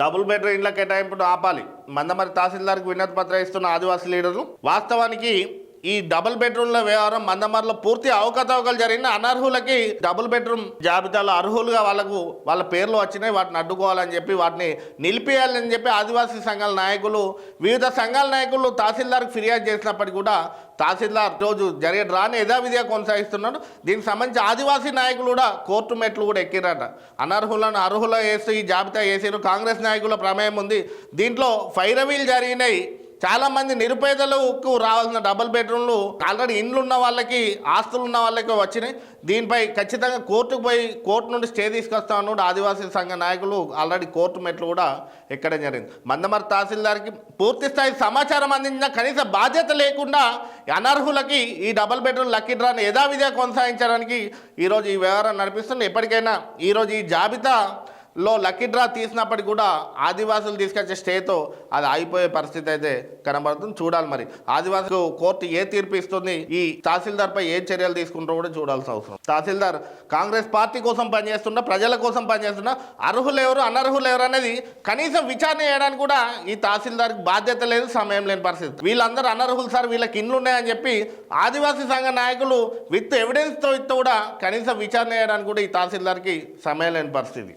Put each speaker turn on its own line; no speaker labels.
Double bedroom ఇండ్ల కేటాయింపును ఆపాలి. మందమరి తహసీల్దార్కి వినతి పత్రం ఇస్తున్న ఆదివాసీ లీడర్లు వాస్తవానికి ఈ డబుల్ బెడ్రూమ్ల వ్యవహారం మందమర్లో పూర్తి అవకతవకలు జరిగిన అనర్హులకి డబుల్ బెడ్రూమ్ జాబితాలో అర్హులుగా వాళ్ళకు వాళ్ళ పేర్లు వచ్చినాయి వాటిని అడ్డుకోవాలని చెప్పి వాటిని నిలిపేయాలని చెప్పి ఆదివాసీ సంఘాల నాయకులు వివిధ సంఘాల నాయకులు తహసీల్దార్కి ఫిర్యాదు చేసినప్పటికీ కూడా తహసీల్దార్ రోజు జరిగే డ్రాని యథావిధిగా కొనసాగిస్తున్నాడు. దీనికి సంబంధించి ఆదివాసీ నాయకులు కూడా కోర్టు మెట్లు కూడా ఎక్కిరట. అనర్హులను అర్హుల వేస్తూ ఈ జాబితా వేసారు. కాంగ్రెస్ నాయకుల ప్రమేయం ఉంది. దీంట్లో ఫైరవీలు జరిగినాయి. చాలా మంది నిరుపేదలకు రావాల్సిన డబుల్ బెడ్రూమ్లు ఆల్రెడీ ఇండ్లు ఉన్న వాళ్ళకి ఆస్తులు ఉన్న వాళ్ళకి వచ్చినాయి. దీనిపై ఖచ్చితంగా కోర్టుకు పోయి కోర్టు నుండి స్టే తీసుకొస్తా ఉన్నాడు ఆదివాసీ సంఘ నాయకులు. ఆల్రెడీ కోర్టు మెట్లు కూడా ఎక్కడం జరిగింది. మందమరి తహసీల్దార్కి పూర్తి స్థాయి సమాచారం అందించిన కనీస బాధ్యత లేకుండా అనర్హులకి ఈ డబుల్ బెడ్రూమ్ లక్కీ డ్రాని యథావిధిగా కొనసాగించడానికి ఈరోజు ఈ వ్యవహారం నడిపిస్తుంది. ఎప్పటికైనా ఈరోజు ఈ జాబితా లో లక్కీ డ్రా తీసినప్పటికీ కూడా ఆదివాసులు తీసుకొచ్చే స్టేతో అది ఆగిపోయే పరిస్థితి అయితే కనబడుతుంది. చూడాలి మరి. ఆదివాసులు కోర్టు ఏ తీర్పు ఇస్తుంది? ఈ తహసీల్దార్ పై ఏ చర్యలు తీసుకుంటారో కూడా చూడాల్సిన అవసరం. తహసీల్దార్ కాంగ్రెస్ పార్టీ కోసం పనిచేస్తున్నా ప్రజల కోసం పనిచేస్తున్నా అర్హులు ఎవరు అనర్హులు ఎవరు అనేది కనీసం విచారణ చేయడానికి కూడా ఈ తహసీల్దార్కి బాధ్యత లేదు సమయం లేని పరిస్థితి. వీళ్ళందరూ అనర్హులు సార్ వీళ్ళకి ఇండ్లు ఉన్నాయని చెప్పి ఆదివాసీ సంఘ నాయకులు విత్ ఎవిడెన్స్తో ఇస్తూ కూడా కనీసం విచారణ చేయడానికి కూడా ఈ తహసీల్దార్కి సమయం లేని పరిస్థితి.